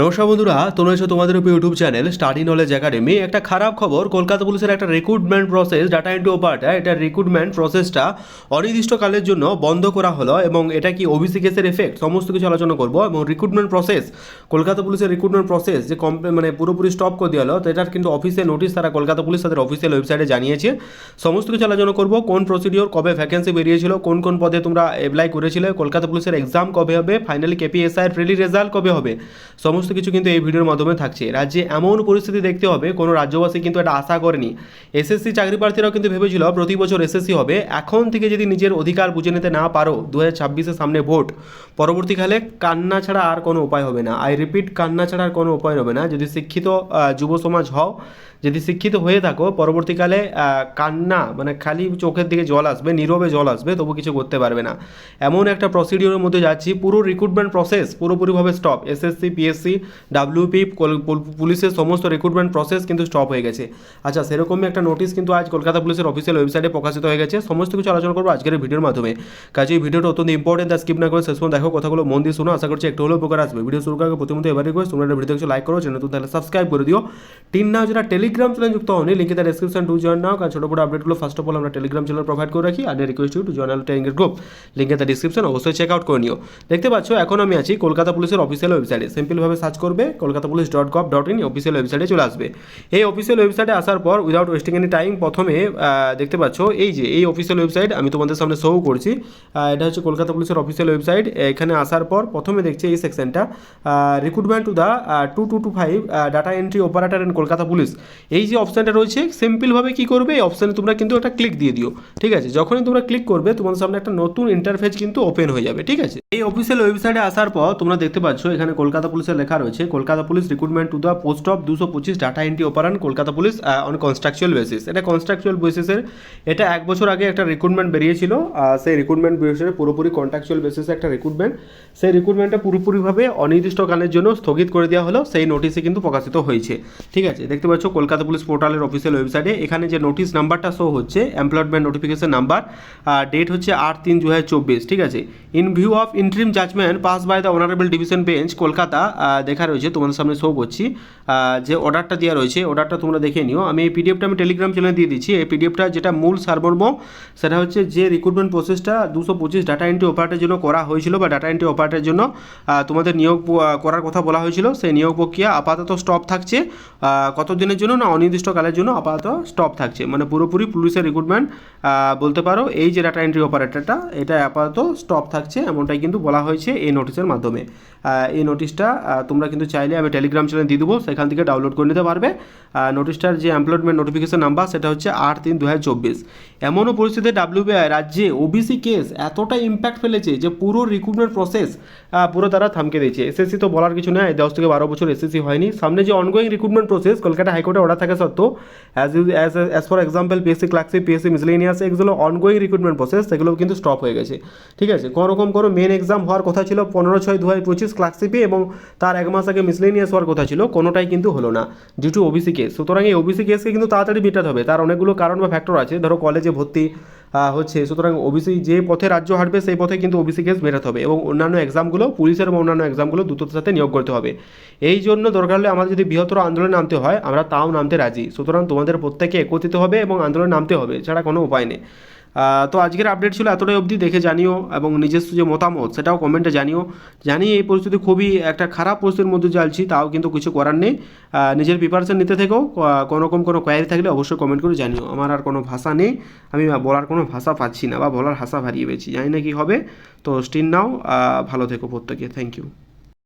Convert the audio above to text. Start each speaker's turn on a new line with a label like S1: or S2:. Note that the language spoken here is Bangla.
S1: নমস্কার বন্ধুরা, তোমরা এসো তোমাদের উপর YouTube channel study knowledge academy একটা খারাপ খবর, কলকাতা পুলিশের একটা রিক্রুটমেন্ট প্রসেস ডাটা এন্ট্রি ওপারটা এটা রিক্রুটমেন্ট প্রসেসটা অনির্দিষ্টকালের জন্য বন্ধ করা হলো এবং এটা কি ওবিসি কেসের এফেক্ট সমস্ত কিছু আলোচনা করব এবং রিক্রুটমেন্ট প্রসেস কলকাতা পুলিশের রিক্রুটমেন্ট প্রসেস যে কমপ্লে মানে পুরোপুরি স্টপ করে দেওয়া হলো, তো এটার কিন্তু অফিসে নোটিশ তারা কলকাতা পুলিশ তাদের অফিসিয়াল ওয়েবসাইটে জানিয়েছে। সমস্ত কিছু আলোচনা করব, কোন প্রসিডিওর কবে ভ্যাকেন্সি বেরিয়েছিল, কোন কোন পদে তোমরা অ্যাপ্লাই করেছিলে, কলকাতা পুলিশের এক্সাম কবে হবে ফাইনালি কেপিএসআই এর রেজাল্ট কবে হবে, সমস্ত কিছু কিন্তু এই ভিডিওর মাধ্যমে থাকছে। রাজ্যে এমন পরিস্থিতি দেখতে হবে, কোনো রাজ্যবাসী কিন্তু এটা আশা করেনি। এসএসসি চাকরি প্রার্থীরাও কিন্তু ভেবেছিল প্রতি বছর এসএসসি হবে। এখন থেকে যদি নিজের অধিকার বুঝে নিতে না পারো দু হাজার সামনে ভোট। পরবর্তীকালে কান্না ছাড়া আর কোনো উপায় হবে না। আই রিপিট কান্না ছাড়া আর কোনো উপায় হবে না। যদি শিক্ষিত যুব সমাজ হও যদি শিক্ষিত হয়ে থাকো, পরবর্তীকালে কান্না মানে খালি চোখের দিকে জল আসবে, নীরবে জল আসবে, তবু কিছু করতে পারবে না। এমন একটা প্রসিডিওরের মধ্যে যাচ্ছি, পুরো রিক্রুটমেন্ট প্রসেস পুরোপুরিভাবে স্টপ এসএসসি পিএসসি ডাব্লিউপি পুলিশের সমস্ত রিক্রুটমেন্ট প্রসেস কিন্তু স্টপ হয়ে গেছে। আচ্ছা সেরকমই একটা নোটিশ কিন্তু আজ কলকাতা পুলিশের অফিসিয়াল ওয়েবসাইটে প্রকাশিত হয়ে গেছে। সমস্ত কিছু আলোচনা করব আজকের ভিডিওর মাধ্যমে। কাজে এই ভিডিওটা অত্যন্ত ইম্পর্টেন্ট তা স্কিপ না করে শেষ পর্যন্ত দেখো, কথাগুলো মন দিয়ে শোনো। আশা করছি একটু হলেও উপকার আসবে। ভিডিও শুরু করার আগে প্রথমত এবারে রিকোয়েস্ট তোমরা ভিডিও কিছু লাইক করো চ্যানেল তাহলে সাবস্ক্রাইব করে দিও। টিন নাও যারা টেলিগ্রাম চ্যানেল যুক্ত হয়নি লিঙ্কে তার ডেসক্রিপশন টু জয়েন নাও কারণ ছোটো বড় আপডেটগুলো ফার্স্ট অফ অল আমরা টেলিগ্রাম চ্যানেল প্রোভাইড করে রাখি। আর request to join Telegram group লিঙ্কে তার ডিসক্রিপশন অবশ্যই চেক আউট করে নিও। দেখতে পাচ্ছ, এখন আমি আছি কলকাতা পুলিশের অফিসিয়াল ওয়েবসাইটে সিম্পলভাবে সার্চ করবে Kolkata police dot gov dot in official ওয়েবসাইটে চলে আসবে। এই অফিসিয়াল ওয়েবসাইটে আসার পর উইদাউট ওয়েস্টিং এনি টাইম প্রথমে দেখতে পাচ্ছ, এই যে, এই অফিসিয়াল ওয়েবসাইট আমি তোমাদের সামনে শো করছি। এটা হচ্ছে কলকাতা পুলিশের অফিসিয়াল ওয়েবসাইট এখানে আসার পর প্রথমে দেখছি এই সেকশনটা recruitment to the two two two five data entry operator in Kolkata police. এই যে অপশানটা রয়েছে সিম্পলভাবে কী করবে? এই অপশানে তোমরা কিন্তু একটা ক্লিক দিয়ে দিও। ঠিক আছে? যখনই তোমরা ক্লিক করবে, তোমাদের সামনে একটা নতুন ইন্টারফেস কিন্তু ওপেন হয়ে যাবে। ঠিক আছে? এই অফিসিয়াল ওয়েবসাইটে আসার পর তোমরা দেখতে পাচ্ছ, এখানে কলকাতা পুলিশের লেখা রয়েছে, Kolkata police recruitment to the post of দুশো পঁচিশ data entry operator Kolkata police on contractual basis এটা কনস্ট্রাকচুয়াল বেসিসের এটা এক বছর আগে একটা রিক্রুটমেন্ট বেরিয়েছিল সেই রিক্রুটমেন্ট বেসিসের পুরোপুরি কন্ট্রাকচুয়াল বেসিসে একটা রিক্রুটমেন্ট সেই রিক্রুটমেন্টটা পুরোপুরিভাবে অনির্দিষ্টকালের জন্য স্থগিত করে দেওয়া হলো, সেই নোটিশে কিন্তু প্রকাশিত হয়েছে। ঠিক আছে? দেখতে পাচ্ছ, কলকাতা পুলিশ পোর্টালের অফিসিয়াল ওয়েবসাইটে এখানে যে নোটিশ নাম্বারটা শো হচ্ছে এমপ্লয়মেন্ট নোটিফিকেশন নাম্বার ডেট হচ্ছে আট তিন দু ঠিক আছে? In view of interim judgement passed by the honourable division bench Kolkata দেখা রয়েছে তোমাদের সামনে শো করছি। যে অর্ডারটা দেওয়া রয়েছে অর্ডারটা তোমরা দেখে নিও। আমি এই পিডিএফটা আমি টেলিগ্রাম চ্যানেলে দিয়ে দিচ্ছি। এই পিডিএফটা যেটা মূল সারমর্ম সেটা হচ্ছে যে রিক্রুটমেন্ট প্রসেসটা দুশো পঁচিশ ডাটা এন্ট্রি অপারেটের জন্য করা হয়েছিল বা ডাটা এন্ট্রি অপারেটের জন্য তোমাদের নিয়োগ করার কথা বলা হয়েছিল। সেই নিয়োগ প্রক্রিয়া আপাতত স্টপ থাকছে আহ, কত দিনের জন্য? না, অনির্দিষ্টকালের জন্য আপাতত স্টপ থাকছে। মানে পুরোপুরি পুলিশের রিক্রুটমেন্ট বলতে পারো, এই যে ডাটা এন্ট্রি অপারেটরটা এটা আপাতত স্টপ থাকছে, এমনটাই কিন্তু বলা হয়েছে এই নোটিশের মাধ্যমে। এই নোটিশটা তোমরা কিন্তু চাইলে আমি টেলিগ্রাম চ্যানেল দিয়ে দেবো, সেখান থেকে ডাউনলোড করে নিতে পারবে। নোটিশটার যে এমপ্লয়মেন্ট নোটিফিকেশন নাম্বার সেটা হচ্ছে আট তিন দু হাজার চব্বিশ। এমনও পরিস্থিতিতে ডাব্লিউবিআই রাজ্যে ওবিসি কেস এতটা ইম্প্যাক্ট ফেলেছে যে পুরো রিক্রুটমেন্ট প্রসেস পুরো তারা থামকে দিয়েছে। এসএসসি তো বলার কিছু নয় দশ থেকে বারো বছর এসএসসি হয়নি। সামনে যে অনগোয়িং রিক্রুটমেন্ট প্রসেস কলকাতা হাইকোর্টে অর্ডার থাকা সত্ত্বেও as you as as for example PSC clerkship PSC miscellaneous এগুলো অনগোয়িং রিক্রুটমেন্ট প্রসেস সেগুলো কিন্তু স্টপ হয়ে গেছে। ঠিক আছে? কোনো রকম কোনো মেন এক্সাম হওয়ার কথা ছিল পনেরো ছয় দু হাজার পঁচিশ ক্লার্কশিপে এবং তার এক মাস আগে মিসলেনিয়াস হওয়ার কথা ছিল, কোনোটাই কিন্তু হলো না ডিউ টু ওবিসি কেস সুতরাং এই ওবিসি কেসকে কিন্তু তাড়াতাড়ি মেটাতে হবে। তার অনেকগুলো কারণ বা ফ্যাক্টর আছে। ধরো কলেজে ভর্তি হচ্ছে, সুতরাং ওবিসি যে পথে রাজ্য হাঁটবে সেই পথে কিন্তু ওবিসি কেস বেরোতে হবে এবং অন্যান্য এক্সামগুলো পুলিশের এবং অন্যান্য এক্সামগুলো দ্রুততার সাথে নিয়োগ করতে হবে। এই জন্য দরকার হলে আমাদের যদি বৃহত্তর আন্দোলনে নামতে হয়, আমরা তাও নামতে রাজি। সুতরাং তোমাদের প্রত্যেকে একত্রিত হবে এবং আন্দোলনে নামতে হবে ছাড়া কোনো উপায় নেই। তো আজকের আপডেট ছিল এতটাই অবধি দেখে জানিও এবং নিজস্ব যে মতামত সেটাও কমেন্টে জানিও। জানি এই পরিস্থিতি খুবই একটা খারাপ পরিস্থিতির মধ্যে চলছি, তাও কিন্তু কিছু করার নেই। নিজের প্রিপারেশন নিতে থেকেও কোনো রকম কোনো কোয়ারি থাকলে অবশ্যই কমেন্ট করে জানিও। আমার আর কোনো ভাষা নেই, আমি বলার কোনো ভাষা পাচ্ছি না বা বলার ভাষা হারিয়ে পেয়েছি জানি না কী হবে। তো স্টিল নাও ভালো থেকো প্রত্যেকে থ্যাংক ইউ